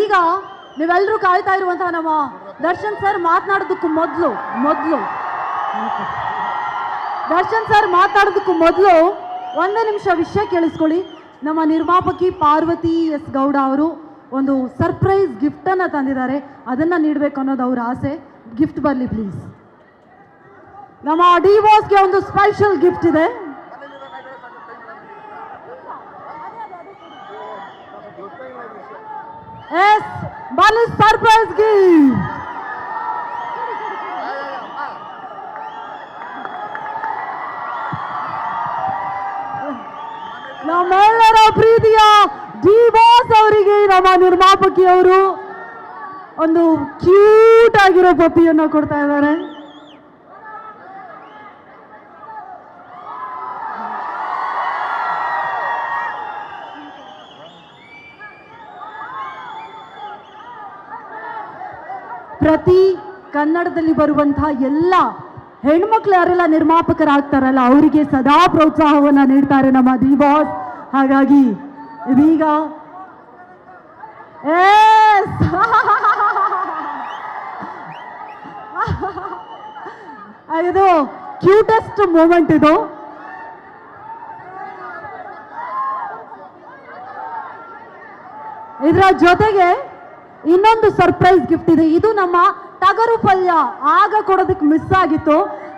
ಈಗ ನೀವೆಲ್ಲರೂ ಕಾಯ್ತಾ ಇರುವಂತಹ ನಮ್ಮ ದರ್ಶನ್ ಸರ್ ಮಾತನಾಡೋದಕ್ಕೂ ಮೊದಲು ಮೊದಲು. ದರ್ಶನ್ ಸರ್ ಮಾತಾಡೋದಕ್ಕೂ ಮೊದಲು ಒಂದೇ ನಿಮಿಷ ವಿಷಯ ಕೇಳಿಸ್ಕೊಳ್ಳಿ. ನಮ್ಮ ನಿರ್ಮಾಪಕಿ ಪಾರ್ವತಿ ಎಸ್ ಗೌಡ ಅವರು ಒಂದು ಸರ್ಪ್ರೈಸ್ ಗಿಫ್ಟನ್ನು ತಂದಿದ್ದಾರೆ. ಅದನ್ನು ನೀಡಬೇಕು ಅನ್ನೋದು ಅವ್ರ ಆಸೆ. ಗಿಫ್ಟ್ ಬರಲಿ ಪ್ಲೀಸ್ ನಮ್ಮ ಡಿವೋರ್ಸ್ಗೆ ಒಂದು ಸ್ಪೆಷಲ್ ಗಿಫ್ಟ್ ಇದೆ. ಎಸ್ ಬಾಲು ಸರ್ಪ್ರೈಸ್ ಗಿಫ್ಟ್ ನಮ್ಮೆಲ್ಲರ ಪ್ರೀತಿಯ ಡಿ ಬಾಸ್ ಅವರಿಗೆ, ನಮ್ಮ ನಿರ್ಮಾಪಕಿಯವರು ಒಂದು ಕ್ಯೂಟ್ ಆಗಿರೋ ಪಪ್ಪಿಯನ್ನು ಕೊಡ್ತಾ ಇದ್ದಾರೆ. ಪ್ರತಿ ಕನ್ನಡದಲ್ಲಿ ಬರುವಂತಹ ಎಲ್ಲ ಹೆಣ್ಮಕ್ಳು ಯಾರೆಲ್ಲ ನಿರ್ಮಾಪಕರಾಗ್ತಾರಲ್ಲ, ಅವರಿಗೆ ಸದಾ ಪ್ರೋತ್ಸಾಹವನ್ನ ನೀಡ್ತಾರೆ ನಮ್ಮ ದಿ ಬಾಸ್ ಹಾಗಾಗಿ ಇದೀಗ ಇದು ಕ್ಯೂಟೆಸ್ಟ್ ಮೂಮೆಂಟ್ ಇದು. ಇದರ ಜೊತೆಗೆ ಇನ್ನೊಂದು ಸರ್ಪ್ರೈಸ್ ಗಿಫ್ಟ್ ಇದೆ. ಇದು ನಮ್ಮ ಟಗರು ಪಲ್ಯ. ಆಗ ಕೊಡೋದಕ್ಕೆ ಮಿಸ್ ಆಗಿತ್ತು.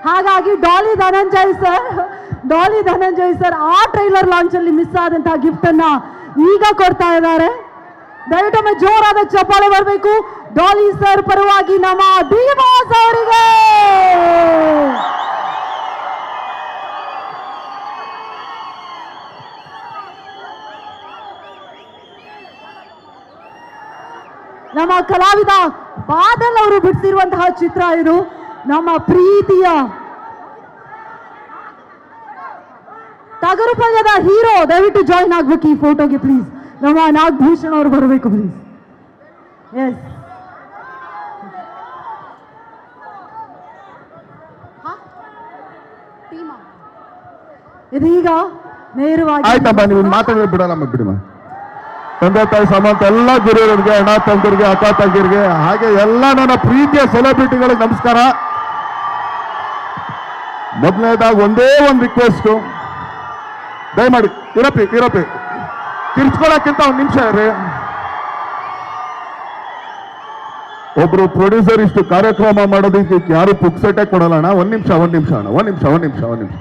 ಹಾಗಾಗಿ ಡಾಲಿ ಧನಂಜಯ್ ಸರ್ ಡಾಲಿ ಧನಂಜಯ್ ಸರ್ ಆ ಟ್ರೈಲರ್ ಲಾಂಚ್ ಅಲ್ಲಿ ಮಿಸ್ ಆದಂತಹ ಗಿಫ್ಟ್ ಅನ್ನ ಈಗ ಕೊಡ್ತಾ ಇದ್ದಾರೆ. ದಯವಿಟ್ಟು ಜೋರಾದ ಚಪ್ಪಾಳೆ ಬರಬೇಕು. ಡಾಲಿ ಸರ್ ಪರವಾಗಿ ನಮ್ಮ ದೀವಾಸ್ ಅವರಿಗೆ! ನಮ್ಮ ಕಲಾವಿದ ಬಾದಲ್ ಅವರು ಬಿಡಿಸಿರುವಂತಹ ಚಿತ್ರ ಇದು. ನಮ್ಮ ಪ್ರೀತಿಯ ಟಗರು ಪಲ್ಯದ ಹೀರೋ, ದಯವಿಟ್ಟು ಜಾಯಿನ್ ಆಗ್ಬೇಕು ಈ ಫೋಟೋಗೆ ಪ್ಲೀಸ್ ನಮ್ಮ ನಾಗಭೂಷಣ್ ಅವರು ಬರಬೇಕು ಪ್ಲೀಸ್ ಎಸ್ ಇದೀಗ ನೇರವಾಗಿ ಆಯ್ತಮ್ಮ, ನೀವು ಮಾತಾಡೋದು ಬಿಡಲ್ಲಮ್ಮ ಬಿಡಿಮ ತಂದೆ ತಾಯಿ ಸಮಂತ ಎಲ್ಲ ಗುರುಗಳಿಗೆ ಅಣ್ಣ ತಂದರಿಗೆ ಅಕ್ಕ ತಂಗಿರಿಗೆ ಹಾಗೆ ಎಲ್ಲ ನನ್ನ ಪ್ರೀತಿಯ ಸೆಲೆಬ್ರಿಟಿಗಳಿಗೆ ನಮಸ್ಕಾರ. ಮೊದಲನೇದಾಗಿ ಒಂದೇ ಒಂದು ರಿಕ್ವೆಸ್ಟು ದಯಮಾಡಿ, ಇರಪ್ಪಿ ಇರಪ್ಪಿ. ಕಿರ್ಚ್ಕೊಳಕ್ಕಿಂತ ಒಂದು ನಿಮಿಷ ರೀ ಒಬ್ರು ಪ್ರೊಡ್ಯೂಸರ್ ಇಷ್ಟು ಕಾರ್ಯಕ್ರಮ ಮಾಡೋದಕ್ಕೆ ಯಾರು ಪುಕ್ಸೆಟೆ ಕೊಡಲ್ಲ ಒಂದ್ ನಿಮಿಷ, ಒಂದು ನಿಮಿಷ ಅಣ್ಣ, ಒಂದು ನಿಮಿಷ ಒಂದು ನಿಮಿಷ ಒಂದು ನಿಮಿಷ.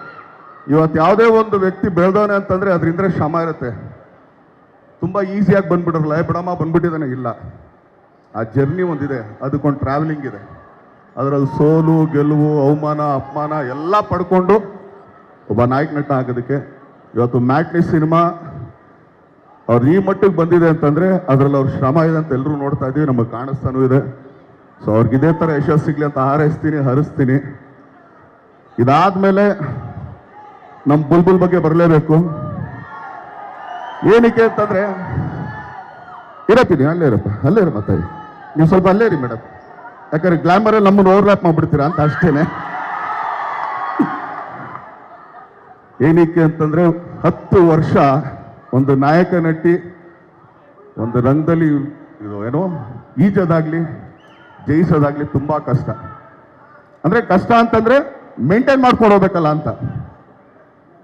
ಇವತ್ತು ಯಾವುದೇ ಒಂದು ವ್ಯಕ್ತಿ ಬೆಳೆದವನೆ ಅಂತಂದ್ರೆ ಅದರಿಂದ ಶ್ರಮ ಇರುತ್ತೆ. ತುಂಬ ಈಸಿಯಾಗಿ ಬಂದ್ಬಿಡಲ್ಲ ಏ ಬಿಡಮ್ಮ, ಬಂದ್ಬಿಟ್ಟಿದ್ದಾನೆ. ಇಲ್ಲ. ಆ ಜರ್ನಿ ಒಂದಿದೆ, ಅದಕ್ಕೊಂದು ಟ್ರಾವೆಲಿಂಗ್ ಇದೆ. ಅದರಲ್ಲಿ ಸೋಲು, ಗೆಲುವು, ಅವಮಾನ, ಅಪಮಾನ ಎಲ್ಲ ಪಡ್ಕೊಂಡು ಒಬ್ಬ ನಾಯಕ ನಟ ಆಗೋದಕ್ಕೆ ಇವತ್ತು ಮ್ಯಾಟ್ನಿ ಸಿನಿಮಾ ಅವ್ರು ಈ ಮಟ್ಟಿಗೆ ಬಂದಿದೆ ಅಂತಂದ್ರೆ ಅದರಲ್ಲಿ ಅವ್ರ ಶ್ರಮ ಇದೆ ಅಂತ ಎಲ್ಲರೂ ನೋಡ್ತಾ ಇದ್ದೀವಿ ನಮಗೆ ಕಾಣಿಸ್ತಾನೂ ಇದೆ. ಸೊ ಅವ್ರಿಗೆ ಇದೇ ಥರ ಯಶಸ್ಸು ಸಿಗಲಿ ಅಂತ ಹಾರೈಸ್ತೀನಿ, ಹರಿಸ್ತೀನಿ. ಇದಾದ್ಮೇಲೆ ನಮ್ಮ ಬುಲ್ಬುಲ್ ಬಗ್ಗೆ ಬರಲೇಬೇಕು. ಏನಕ್ಕೆ ಅಂತಂದ್ರೆ ಇರತ್ತೀನಿ ಅಲ್ಲೇ ಇರಪ್ಪ, ಅಲ್ಲೇ ಇರ ತಾಯಿ ನೀವು ಸ್ವಲ್ಪ ಅಲ್ಲೇ ಇರಿ ಮೇಡಮ್ ಯಾಕಂದ್ರೆ ಗ್ಲಾಮರಲ್ಲಿ ನಮ್ಮನ್ನು ಓವರ್ಲ್ಯಾಪ್ ಮಾಡ್ಬಿಡ್ತೀರಾ ಅಂತ ಅಷ್ಟೇನೆ. ಏನಕ್ಕೆ ಅಂತಂದ್ರೆ, ಹತ್ತು ವರ್ಷ ಒಂದು ನಾಯಕ ನಟಿ, ಒಂದು ರಂಗದಲ್ಲಿ ಇದು ಏನೋ ಈಜೋದಾಗ್ಲಿ, ಜಯಿಸೋದಾಗ್ಲಿ ತುಂಬಾ ಕಷ್ಟ. ಅಂದ್ರೆ ಕಷ್ಟ ಅಂತಂದ್ರೆ ಮೇಂಟೈನ್ ಮಾಡ್ಕೊಂಡು ಹೋಗ್ಬೇಕಲ್ಲ ಅಂತ.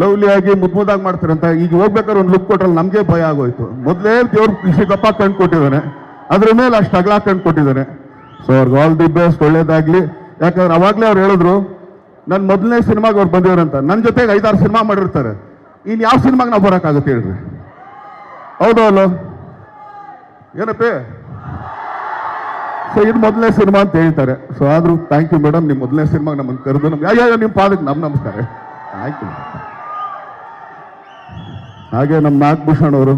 ಲವ್ಲಿ ಆಗಿ ಮುದ್ ಮುದ್ದಾಗಿ ಮಾಡ್ತಾರೆ ಅಂತ ಈಗ ಹೋಗ್ಬೇಕಾದ್ರೆ ಒಂದು ಲುಕ್ ಕೊಟ್ರಲ್ಲಿ ನಮಗೆ ಭಯ ಆಗೋಯ್ತು. ಮೊದಲೇ ದೇವ್ರು ಕೃಷಿ ದಪ್ಪ ಕಂಡು ಕೊಟ್ಟಿದ್ದಾನೆ, ಅದ್ರ ಮೇಲೆ ಅಷ್ಟು ಅಗಲ ಕಂಡು ಕೊಟ್ಟಿದ್ದಾನೆ. ಸೊ ಅವ್ರಿಗೆ ಆಲ್ ದಿ ಬೆಸ್ಟ್ ಒಳ್ಳೇದಾಗ್ಲಿ. ಯಾಕಂದ್ರೆ ಅವಾಗಲೇ ಅವ್ರು ಹೇಳಿದ್ರು ನನ್ನ ಮೊದಲನೇ ಸಿನಿಮಾಗೆ ಅವ್ರು ಬಂದಿವ್ರಂತ ನನ್ನ ಜೊತೆಗೆ ಐದಾರು ಸಿನಿಮಾ ಮಾಡಿರ್ತಾರೆ. ಇನ್ ಯಾವ ಸಿನಿಮಾಗೆ ನಾವು ಬರೋಕ್ಕಾಗುತ್ತೆ ಹೇಳ್ರಿ? ಹೌದು ಅಲ್ಲೋ? ಏನಪ್ಪೇ? ಸೊ ಇದು ಮೊದಲನೇ ಸಿನಿಮಾ ಅಂತ ಹೇಳ್ತಾರೆ. ಸೊ ಆದ್ರೂ ಥ್ಯಾಂಕ್ ಯು ಮೇಡಮ್ ನಿಮ್ಮ ಮೊದಲನೇ ಸಿನಿಮಾಗೆ ನಮ್ಮನ್ನು ಕರೆದು ನಮ್ಗೆ ಅಯ್ಯೋ ನಿಮ್ಮ ಪಾದಕ್ಕೆ ನಮ್ಮ ನಮಸ್ಕಾರ. ಆಯ್ತು ಹಾಗೆ ನಮ್ಮ ನಾಗಭೂಷಣ್ ಅವರು.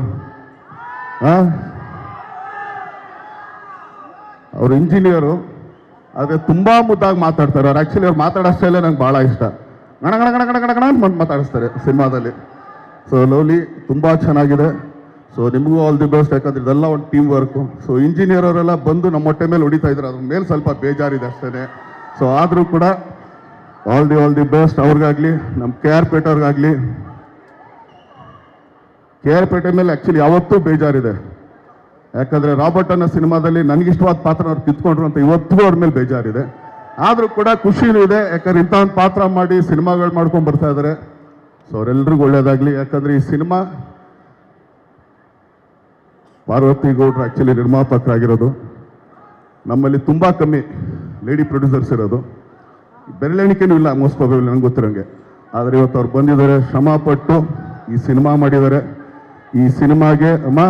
ಅವರು ಇಂಜಿನಿಯರು, ಆದರೆ ತುಂಬ ಮುದ್ದಾಗಿ ಮಾತಾಡ್ತಾರೆ. ಅವ್ರು ಆ್ಯಕ್ಚುಲಿ ಅವ್ರು ಮಾತಾಡೋ ಸ್ಟೈಲೇ ನಂಗೆ ಭಾಳ ಇಷ್ಟ. ಗಣ ಗಣ ಗಣ ಗಣ ಗಣ ಗಣ ಅಂತ ಮಾತಾಡಿಸ್ತಾರೆ ಸಿನಿಮಾದಲ್ಲಿ. ಸೊ ಲೋಲಿ ತುಂಬ ಚೆನ್ನಾಗಿದೆ. ಸೊ ನಿಮಗೂ ಆಲ್ ದಿ ಬೆಸ್ಟ್ ಯಾಕಂದ್ರೆ ಇದೆಲ್ಲ ಒಂದು ಟೀಮ್ ವರ್ಕು ಸೊ ಇಂಜಿನಿಯರ್ ಅವರೆಲ್ಲ ಬಂದು ನಮ್ಮ ಹೊಟ್ಟೆ ಮೇಲೆ ಹೊಡಿತಾ ಇದ್ದಾರೆ ಅದ್ರ ಮೇಲೆ ಸ್ವಲ್ಪ ಬೇಜಾರಿದೆ ಅಷ್ಟೇ ಸೊ ಆದರೂ ಕೂಡ all the all the best ಅವ್ರಿಗಾಗಲಿ ನಮ್ಮ ಕೆ ಆರ್ ಪೇಟೆಯವ್ರಿಗಾಗಲಿ ಕೆ ಆರ್ ಪೇಟೆ ಮೇಲೆ ಆ್ಯಕ್ಚುಲಿ ಯಾವತ್ತೂ ಬೇಜಾರಿದೆ. ಯಾಕಂದ್ರೆ ರಾಬರ್ಟ್ ಅನ್ನೋ ಸಿನಿಮಾದಲ್ಲಿ ನನಗಿಷ್ಟವಾದ ಪಾತ್ರ ಅವ್ರು ಕಿತ್ಕೊಂಡ್ರು ಅಂತ ಇವತ್ತಿಗೂ ಅವ್ರ ಮೇಲೆ ಬೇಜಾರಿದೆ. ಆದರೂ ಕೂಡ ಖುಷಿನೂ ಇದೆ, ಯಾಕಂದ್ರೆ ಇಂಥ ಒಂದು ಪಾತ್ರ ಮಾಡಿ ಸಿನಿಮಾಗಳು ಮಾಡ್ಕೊಂಡು ಬರ್ತಾ ಇದ್ದಾರೆ ಸೊ ಅವರೆಲ್ಲರಿಗೂ ಒಳ್ಳೇದಾಗಲಿ. ಯಾಕಂದ್ರೆ ಈ ಸಿನಿಮಾ ಪಾರ್ವತಿ ಗೌಡ್ರು ಆ್ಯಕ್ಚುಲಿ ನಿರ್ಮಾಪಕರಾಗಿರೋದು. ನಮ್ಮಲ್ಲಿ ತುಂಬ ಕಮ್ಮಿ ಲೇಡಿ ಪ್ರೊಡ್ಯೂಸರ್ಸ್ ಇರೋದು. ಬೆರಳೆಣಿಕೆನೂ ಇಲ್ಲ ಮೋಸ್ಟ್ ನನಗೆ ಗೊತ್ತಿರೋಂಗೆ. ಆದರೆ ಇವತ್ತು ಅವ್ರು ಬಂದಿದ್ದಾರೆ ಶ್ರಮ ಪಟ್ಟು ಈ ಸಿನಿಮಾ ಮಾಡಿದ್ದಾರೆ. ಈ ಸಿನಿಮಾಗೆ ಅಮ್ಮ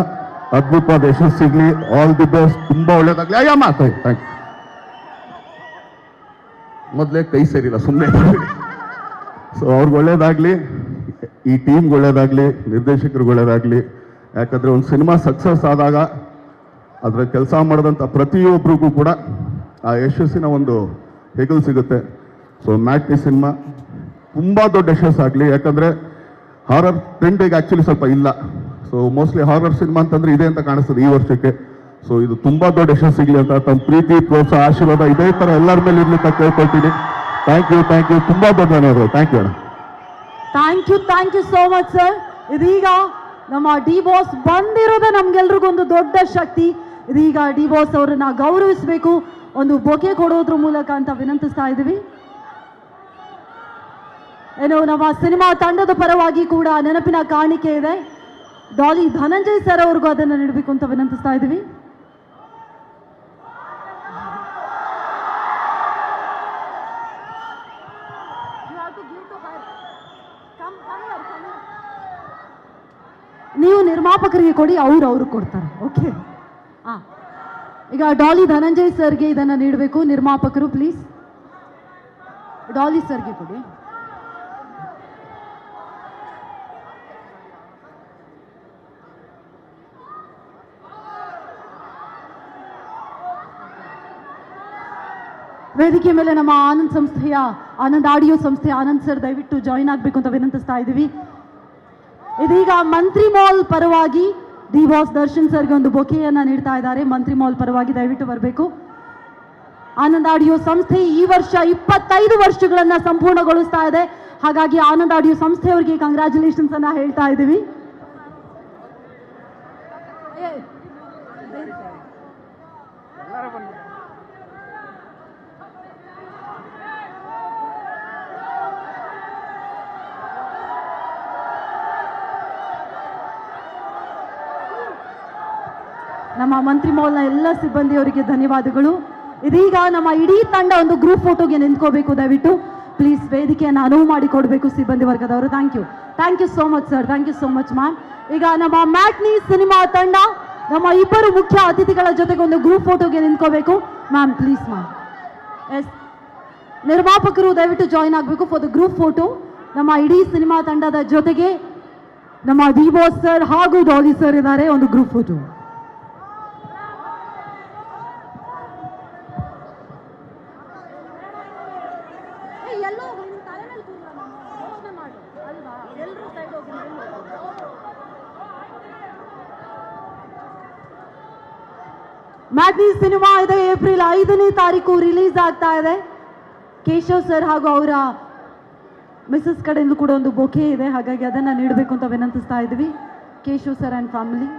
ಅದ್ಭುತವಾದ ಯಶಸ್ಸು ಸಿಗ್ಲಿ ಆಲ್ ದಿ ಬೆಸ್ಟ್ ತುಂಬ ಒಳ್ಳೇದಾಗಲಿ. ಅಯ್ಯಮ್ಮ ಥ್ಯಾಂಕ್ ಯು ಮೊದಲೇ ಕೈ ಸೇರಿಲ್ಲ ಸುಮ್ಮನೆ ಸೊ ಅವ್ರಿಗೆ ಒಳ್ಳೇದಾಗಲಿ, ಈ ಟೀಮ್ಗೆ ಒಳ್ಳೇದಾಗಲಿ, ನಿರ್ದೇಶಕರಿಗೆ ಒಳ್ಳೇದಾಗಲಿ. ಯಾಕಂದರೆ ಒಂದು ಸಿನಿಮಾ ಸಕ್ಸಸ್ ಆದಾಗ, ಅದರ ಕೆಲಸ ಮಾಡಿದಂಥ ಪ್ರತಿಯೊಬ್ಬರಿಗೂ ಕೂಡ ಆ ಯಶಸ್ಸಿನ ಒಂದು ಹೆಗಲು ಸಿಗುತ್ತೆ. ಸೊ ಮ್ಯಾಟ್ನಿ ಸಿನಿಮಾ ತುಂಬ ದೊಡ್ಡ ಯಶಸ್ಸಾಗಲಿ. ಯಾಕಂದರೆ ಹಾರರ್ ಟ್ರೆಂಡಿಗೆ ಆ್ಯಕ್ಚುಲಿ ಸ್ವಲ್ಪ ಇಲ್ಲ. ಸೊ ಮೋಸ್ಟ್ಲಿ ಹಾರರ್ ಸಿನಿಮಾ ಅಂತಂದ್ರೆ ಇದೆ ಅಂತ ಕಾಣಿಸ್ತದೆ ಈ ವರ್ಷಕ್ಕೆ. ಸೊ ಇದು ತುಂಬಾ ದೊಡ್ಡ ಯಶಸ್ಸು ಸಿಗಲಿ ಅಂತ ತಮ್ಮ ಪ್ರೀತಿ, ಪ್ರೋತ್ಸಾಹ, ಆಶೀರ್ವಾದ ಇದೇ ತರ ಎಲ್ಲರ ಮೇಲೆ ಇರ್ಲಿ ಅಂತ ಕೇಳ್ಕೊಳ್ತೀನಿ. ಥ್ಯಾಂಕ್ ಯು ಥ್ಯಾಂಕ್ ಯು ತುಂಬಾ ದೊಡ್ಡ ಧನ್ಯವಾದಗಳು. Thank you thank you thank you so much sir ಇದೀಗ ನಮ್ಮ ಡಿ ಬಾಸ್ ಬಂದಿರೋದೇ ನಮ್ಗೆಲ್ರಿಗೂ ಒಂದು ದೊಡ್ಡ ಶಕ್ತಿ. ಇದೀಗ ಡಿ ಬಾಸ್ ಅವರನ್ನ ಗೌರವಿಸಬೇಕು. ಒಂದು ಬೊಕೆ ಕೊಡೋದ್ರ ಮೂಲಕ ಅಂತ ವಿನಂತಿಸ್ತಾ ಇದ್ದೀವಿ. ಏನೋ ನಮ್ಮ ಸಿನಿಮಾ ತಂಡದ ಪರವಾಗಿ ಕೂಡ ನೆನಪಿನ ಕಾಣಿಕೆ ಇದೆ. ಡಾಲಿ ಧನಂಜಯ್ ಸರ್ ಅವ್ರಿಗೂ ಅದನ್ನು ನೀಡಬೇಕು ಅಂತ ವಿನಂತಿಸ್ತಾ ಇದ್ದೀವಿ. ನೀವು ನಿರ್ಮಾಪಕರಿಗೆ ಕೊಡಿ ಅವ್ರು ಅವ್ರಿಗೆ ಕೊಡ್ತಾರೆ. ಓಕೆ ಹಾಂ ಈಗ ಡಾಲಿ ಧನಂಜಯ್ ಸರ್ಗೆ ಇದನ್ನು ನೀಡಬೇಕು ನಿರ್ಮಾಪಕರು ಪ್ಲೀಸ್ ಡಾಲಿ ಸರ್ಗೆ ಕೊಡಿ. ವೇದಿಕೆ ಮೇಲೆ ನಮ್ಮ ಆನಂದ್ ಸಂಸ್ಥೆಯ, ಆನಂದ್ ಆಡಿಯೋ ಸಂಸ್ಥೆ ಆನಂದ್ ಸರ್ ದಯವಿಟ್ಟು ಜಾಯಿನ್ ಆಗಬೇಕು ಅಂತ ವಿನಂತಿಸ್ತಾ ಇದ್ದೀವಿ. ಇದೀಗ ಮಂತ್ರಿ ಮಾಲ್ ಪರವಾಗಿ ಡಿ ಬಾಸ್ ದರ್ಶನ್ ಸರ್ಗೆ ಒಂದು ಬೊಕೆಯನ್ನು ನೀಡ್ತಾ ಇದ್ದಾರೆ. ಮಂತ್ರಿ ಮಾಲ್ ಪರವಾಗಿ ದಯವಿಟ್ಟು ಬರಬೇಕು. ಆನಂದ್ ಆಡಿಯೋ ಸಂಸ್ಥೆ ಈ ವರ್ಷ ಇಪ್ಪತ್ತೈದು ವರ್ಷಗಳನ್ನು ಸಂಪೂರ್ಣಗೊಳಿಸ್ತಾ ಇದೆ. ಹಾಗಾಗಿ ಆನಂದ್ ಆಡಿಯೋ ಸಂಸ್ಥೆಯವರಿಗೆ ಕಂಗ್ರ್ಯಾಚುಲೇಷನ್ಸ್ ಅನ್ನ ಹೇಳ್ತಾ ಇದ್ದೀವಿ. ನಮ್ಮ ಮಂತ್ರಿ ಮಾಲ್ನ ಎಲ್ಲ ಸಿಬ್ಬಂದಿಯವರಿಗೆ ಧನ್ಯವಾದಗಳು. ಇದೀಗ ನಮ್ಮ ಇಡೀ ತಂಡ ಒಂದು ಗ್ರೂಪ್ ಫೋಟೋಗೆ ನಿಂತ್ಕೋಬೇಕು. ದಯವಿಟ್ಟು ಪ್ಲೀಸ್ ವೇದಿಕೆಯನ್ನು ಅನುವು ಮಾಡಿಕೊಡ್ಬೇಕು ಸಿಬ್ಬಂದಿ ವರ್ಗದವರು. Thank you thank you so much sir thank you so much ma'am ಈಗ ನಮ್ಮ ಮ್ಯಾಟ್ನಿ ಸಿನಿಮಾ ತಂಡ, ನಮ್ಮ ಇಬ್ಬರು ಮುಖ್ಯ ಅತಿಥಿಗಳ ಜೊತೆಗೆ ಒಂದು ಗ್ರೂಪ್ ಫೋಟೋಗೆ ನಿಂತ್ಕೋಬೇಕು. ಮ್ಯಾಮ್ ಪ್ಲೀಸ್ ಮ್ಯಾಮ್ ಎಸ್ ನಿರ್ಮಾಪಕರು, ದಯವಿಟ್ಟು ಜಾಯಿನ್ ಆಗಬೇಕು ಫಾರ್ ದ ಗ್ರೂಪ್ ಫೋಟೋ ನಮ್ಮ ಇಡೀ ಸಿನಿಮಾ ತಂಡದ ಜೊತೆಗೆ ನಮ್ಮ ದಿಬೋಸ್ ಸರ್ ಹಾಗೂ ಡಾಲಿ ಸರ್ ಇದ್ದಾರೆ ಒಂದು ಗ್ರೂಪ್ ಫೋಟೋ ಮ್ಯಾಗ್ನಿ ಸಿನಿಮಾ ಇದೆ ಏಪ್ರಿಲ್ ಐದನೇ ತಾರೀಕು ರಿಲೀಸ್ ಆಗ್ತಾ ಇದೆ. ಕೇಶವ್ ಸರ್ ಹಾಗೂ ಅವರ ಮಿಸಸ್ ಕಡೆಯಿಂದ ಕೂಡ ಒಂದು ಬೊಕೆ ಇದೆ. ಹಾಗಾಗಿ ಅದನ್ನು ನೀಡಬೇಕು ಅಂತ ವಿನಂತಿಸ್ತಾ ಇದ್ವಿ ಕೇಶವ್ ಸರ್ ಆ್ಯಂಡ್ ಫ್ಯಾಮಿಲಿ.